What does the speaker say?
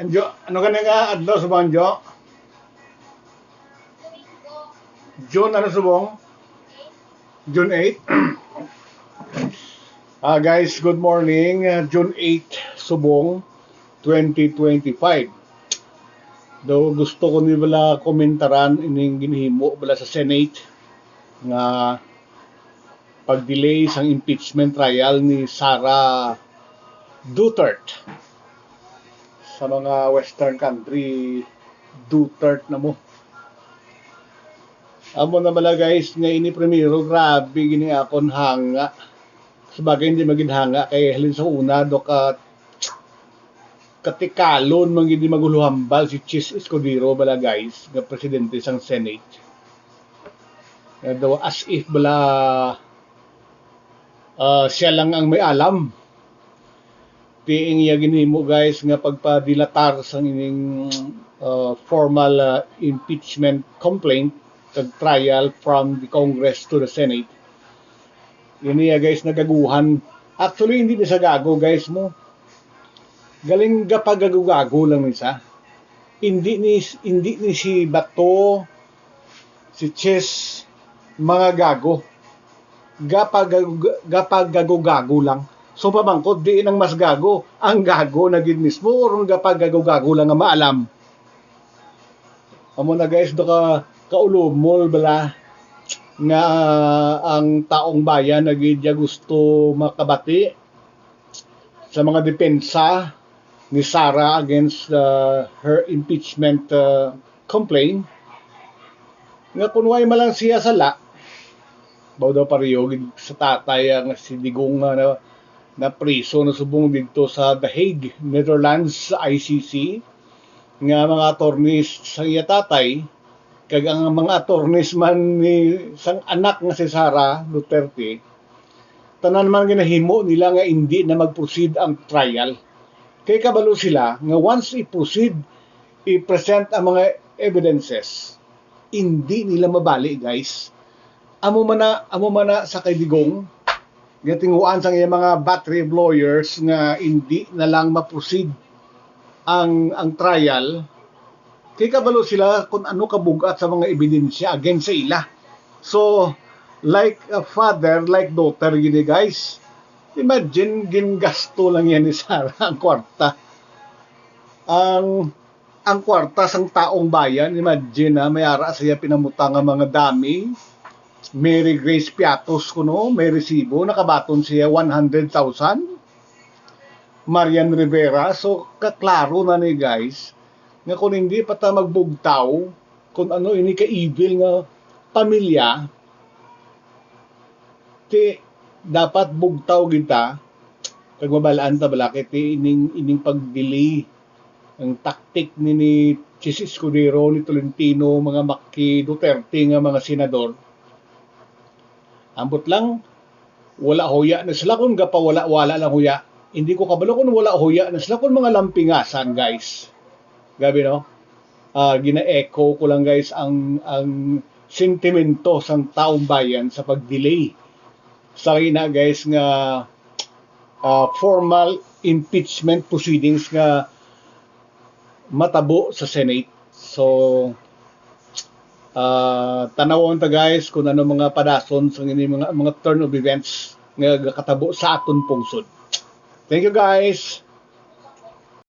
Anjo, ano ka nga adlaw subong Anjo? June ano subong? June 8. Ah guys, good morning. Uh, June 8 subong 2025. Do gusto ko ni bala komentaran ining ginhimo bala sa Senate nga pag-delay sang impeachment trial ni Sara Duterte sa mga western country Duterte na mo. Amo na bala guys nga ini primero grabe gini akon hanga sabagay hindi maging hanga kay halin sa una do ka katikalon man gid maguluhambal si Chis Escudero bala guys nga presidente sang Senate. Nga daw as if bala ah, siya lang ang may alam tiing iya ginhimo guys nga pagpadilatar sa ining uh, formal uh, impeachment complaint kag trial from the Congress to the Senate. Yun iya guys nagaguhan. Actually hindi ni sa gago guys mo galing gapagagugago lang ni sa hindi ni hindi ni si Bato si Chess mga gago. Gapagagugago lang So pamangkot di nang mas gago, ang gago na gid mismo or gapag gago-gago lang nga maalam. Amo na guys do ka kaulumol bala nga ang taong bayan na gid gusto makabati sa mga depensa ni Sara against uh, her impeachment uh, complaint nga kunway malang siya sala baw daw pariyo sa tatay nga si Digong nga na na priso na subong dito sa The Hague, Netherlands ICC nga mga attorneys sa iya tatay kag ang mga attorneys man ni sang anak nga si Sara Duterte tanan man ginahimo nila nga hindi na mag-proceed ang trial. Kay kabalo sila nga once i-proceed i-present ang mga evidences. Hindi nila mabali guys. Amo man na amo man na sa kay Digong gatinguan sa iyang mga battery lawyers nga hindi na lang ma-proceed ang ang trial. Kay kabalo sila kung ano kabugat sa mga ebidensya against sa ila. So like a father like daughter gini guys. Imagine gingasto lang yan ni Sarah ang kwarta. Ang ang kwarta sang taong bayan imagine na may ara siya pinamutang ang mga dami Mary Grace Piatos kuno may resibo nakabaton siya 100,000 Marian Rivera so kaklaro na ni guys nga kung hindi pa ta magbugtaw kung ano ini ka evil nga pamilya ti dapat bugtaw kita kag mabalaan ta balakit ti ining ining pagdelay ang taktik ni ni Chis Escudero ni Tolentino mga Maki Duterte nga mga senador Ambot lang, wala hoya na sila kung gapa wala wala lang hoya. Hindi ko kabalo kung wala hoya na sila kung mga lampingasan guys. Gabi no? Ah, gina-echo ko lang guys ang ang sentimento sang taong bayan sa pag-delay sa ina guys nga ah, formal impeachment proceedings nga matabo sa Senate. So uh, tanawon ta guys kung ano mga padason sa ini mga mga turn of events nga katabo sa aton pungsod. Thank you guys.